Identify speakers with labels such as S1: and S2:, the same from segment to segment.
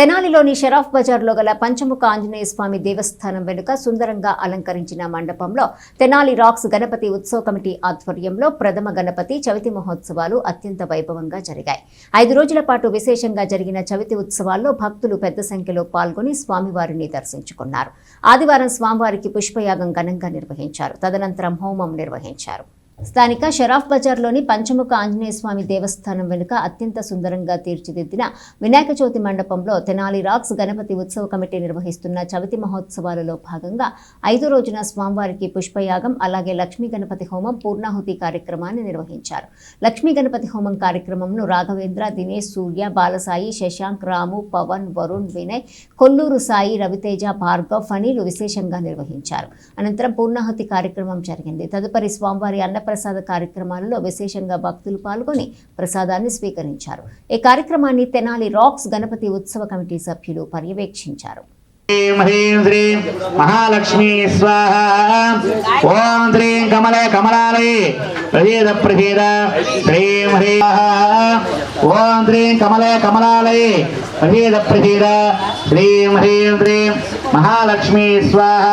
S1: తెనాలిలోని షరాఫ్ బజార్లో గల పంచముఖ ఆంజనేయ స్వామి దేవస్థానం వెనుక సుందరంగా అలంకరించిన మండపంలో తెనాలి రాక్స్ గణపతి ఉత్సవ కమిటీ ఆధ్వర్యంలో ప్రథమ గణపతి చవితి మహోత్సవాలు అత్యంత వైభవంగా జరిగాయి. ఐదు రోజుల పాటు విశేషంగా జరిగిన చవితి ఉత్సవాల్లో భక్తులు పెద్ద సంఖ్యలో పాల్గొని స్వామివారిని దర్శించుకున్నారు. ఆదివారం స్వామివారికి పుష్పయాగం ఘనంగా నిర్వహించారు. తదనంతరం హోమం నిర్వహించారు. స్థానిక షరాఫ్ బజార్లోని పంచముఖ ఆంజనేయ స్వామి దేవస్థానం వెనుక అత్యంత సుందరంగా తీర్చిదిద్దిన వినాయక చవితి మండపంలో తెనాలి రాక్స్ గణపతి ఉత్సవ కమిటీ నిర్వహిస్తున్న చవితి మహోత్సవాలలో భాగంగా ఐదు రోజున స్వామివారికి పుష్పయాగం అలాగే లక్ష్మీ గణపతి హోమం పూర్ణాహుతి కార్యక్రమాన్ని నిర్వహించారు. లక్ష్మీ గణపతి హోమం కార్యక్రమంను రాఘవేంద్ర దినేష్ సూర్య బాలసాయి శశాంక్ రాము పవన్ వరుణ్ వినయ్ కొల్లూరు సాయి రవితేజ భార్గవ్ ఫనీలు విశేషంగా నిర్వహించారు. అనంతరం పూర్ణాహుతి కార్యక్రమం జరిగింది. తదుపరి స్వామివారి మహాప్రసాద కార్యక్రమాలలో విశేషంగా భక్తులు పాల్గొని ప్రసాదాన్ని స్వీకరించారు. ఈ కార్యక్రమాన్ని తెనాలి రాక్స్ గణపతి ఉత్సవ కమిటీ సభ్యులు పర్యవేక్షించారు.
S2: మహాలక్ష్మీ స్వాహ. ఓం శ్రీం కమల కమలాలయ. ప్రవేద ప్రవేద శ్రీం హ్రీం ఓం శ్రీం కమల కమలాలయ. ప్రవేద ప్రవేద శ్రీం హ్రీం శ్రీం మహాలక్ష్మీ స్వాహ.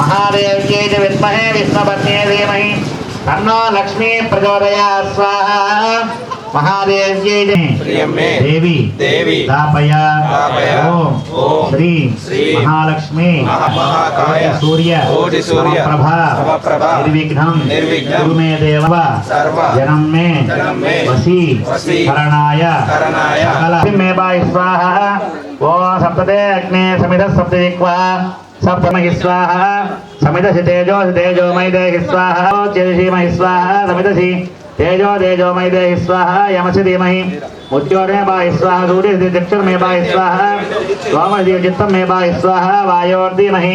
S2: మహాదేవ్యై విద్మహే విష్ణుపత్నే तन्नो लक्ष्मी प्रजोदया स्वाहा महादेव जी
S3: ने
S2: देवी
S3: देवी
S2: दापया
S3: दापया
S2: ओम श्री
S3: श्री
S2: महालक्ष्मी
S3: महाकाय
S2: सूर्य
S3: ओजि सूर्य प्रभा
S2: प्रभा
S3: निर्विघ्नम
S2: निर्विघ्नम मे देव जनम में वसी
S3: वसी
S2: करणाय
S3: करणाय
S2: मे स्वाहा ओ सप्तदे अग्ने समित सप्तदिक्वा सप्तमहि स्वाहा समितसि तेजो तेजो मयि देहि स्वाहा चेदसि स्वाहा समितसि तेजो तेजो मयि देहि स्वाहा, यमसि धीमहि। मुद्योरे बाहि स्वाहा सूर्य चक्षुर्मे बाहि स्वाहा चित्तं मे बाहि स्वाहा, वायोर्धीमहि।